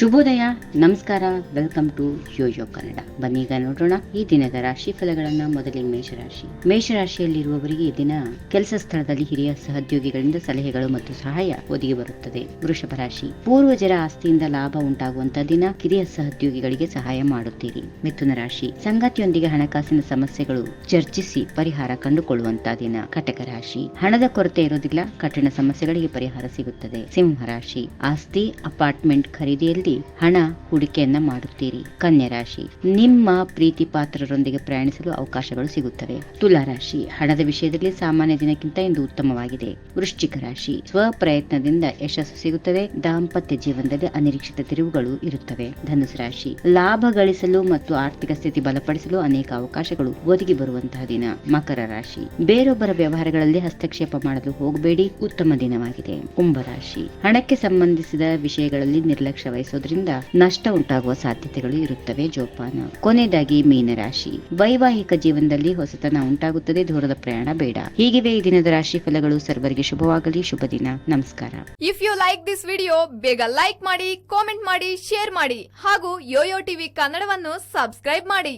ಶುಭೋದಯ, ನಮಸ್ಕಾರ, welcome to Yoyo Kannada. ಬನ್ನೀಗ ನೋಡೋಣ ಈ ದಿನದ ರಾಶಿ ಫಲಗಳನ್ನ ಮೊದಲಿಗೆ ಮೇಷರಾಶಿ. ಮೇಷರಾಶಿಯಲ್ಲಿರುವವರಿಗೆ ಈ ದಿನ ಕೆಲಸ ಸ್ಥಳದಲ್ಲಿ ಹಿರಿಯ ಸಹೋದ್ಯೋಗಿಗಳಿಂದ ಸಲಹೆಗಳು ಮತ್ತು ಸಹಾಯ ಒದಗಿ ಬರುತ್ತದೆ. ವೃಷಭ ರಾಶಿ. ಪೂರ್ವಜರ ಆಸ್ತಿಯಿಂದ ಲಾಭ ಉಂಟಾಗುವಂತಹ ದಿನ ಕಿರಿಯ ಸಹೋದ್ಯೋಗಿಗಳಿಗೆ ಸಹಾಯ ಮಾಡುತ್ತೀರಿ. ಮಿಥುನ ರಾಶಿ. ಸಂಗಾತಿಯೊಂದಿಗೆ ಹಣಕಾಸಿನ ಸಮಸ್ಯೆಗಳು ಚರ್ಚಿಸಿ ಪರಿಹಾರ ಕಂಡುಕೊಳ್ಳುವಂತಹ ದಿನ ಕಟಕ ರಾಶಿ. ಹಣದ ಕೊರತೆ ಇರೋದಿಲ್ಲ ಕಠಿಣ ಸಮಸ್ಯೆಗಳಿಗೆ ಪರಿಹಾರ ಸಿಗುತ್ತದೆ. ಸಿಂಹ ರಾಶಿ. ಆಸ್ತಿ, ಅಪಾರ್ಟ್ಮೆಂಟ್ ಖರೀದಿಯಲ್ಲಿ ಹಣ ಹೂಡಿಕೆಯನ್ನ ಮಾಡುತ್ತೀರಿ. ಕನ್ಯಾ ರಾಶಿ ನಿಮ್ಮ ಪ್ರೀತಿ ಪಾತ್ರರೊಂದಿಗೆ ಪ್ರಯಾಣಿಸಲು ಅವಕಾಶಗಳು ಸಿಗುತ್ತವೆ. ತುಲಾ ರಾಶಿ. ಹಣದ ವಿಷಯದಲ್ಲಿ ಸಾಮಾನ್ಯ ದಿನಕ್ಕಿಂತ ಇಂದು ಉತ್ತಮವಾಗಿದೆ. ವೃಶ್ಚಿಕ ರಾಶಿ. ಸ್ವಪ್ರಯತ್ನದಿಂದ ಯಶಸ್ಸು ಸಿಗುತ್ತದೆ. ದಾಂಪತ್ಯ ಜೀವನದಲ್ಲಿ ಅನಿರೀಕ್ಷಿತ ತಿರುವುಗಳು ಇರುತ್ತವೆ. ಧನುಸು ರಾಶಿ. ಲಾಭ ಗಳಿಸಲು ಮತ್ತು ಆರ್ಥಿಕ ಸ್ಥಿತಿ ಬಲಪಡಿಸಲು ಅನೇಕ ಅವಕಾಶಗಳು ಒದಗಿ ಬರುವಂತಹ ದಿನ. ಮಕರ ರಾಶಿ. ಬೇರೊಬ್ಬರ ವ್ಯವಹಾರಗಳಲ್ಲಿ ಹಸ್ತಕ್ಷೇಪ ಮಾಡಲು ಹೋಗಬೇಡಿ. ಉತ್ತಮ ದಿನವಾಗಿದೆ. ಕುಂಭರಾಶಿ ಹಣಕ್ಕೆ ಸಂಬಂಧಿಸಿದ ವಿಷಯಗಳಲ್ಲಿ ನಿರ್ಲಕ್ಷ್ಯ ವಹಿಸೋದ್ರಿಂದ ನಷ್ಟ ಉಂಟಾಗುವ ಸಾಧ್ಯತೆಗಳು ಇರುತ್ತವೆ, ಜೋಪಾನ. ಕೊನೆಯದಾಗಿ ಮೀನರಾಶಿ. ವೈವಾಹಿಕ ಜೀವನದಲ್ಲಿ ಹೊಸತನ ಉಂಟಾಗುತ್ತದೆ, ದೂರದ ಪ್ರಯಾಣ ಬೇಡ. ಹೀಗಿವೆ ಈ ದಿನದ ರಾಶಿ ಫಲಗಳು. ಸರ್ವರಿಗೆ ಶುಭವಾಗಲಿ, ಶುಭ ದಿನ. ನಮಸ್ಕಾರ. If you like this video ಬೇಗ ಲೈಕ್ ಮಾಡಿ ಕಾಮೆಂಟ್ ಮಾಡಿ ಶೇರ್ ಮಾಡಿ ಹಾಗೂ ಯೋಯೋ ಟಿವಿ ಕನ್ನಡವನ್ನು ಸಬ್ಸ್ಕ್ರೈಬ್ ಮಾಡಿ.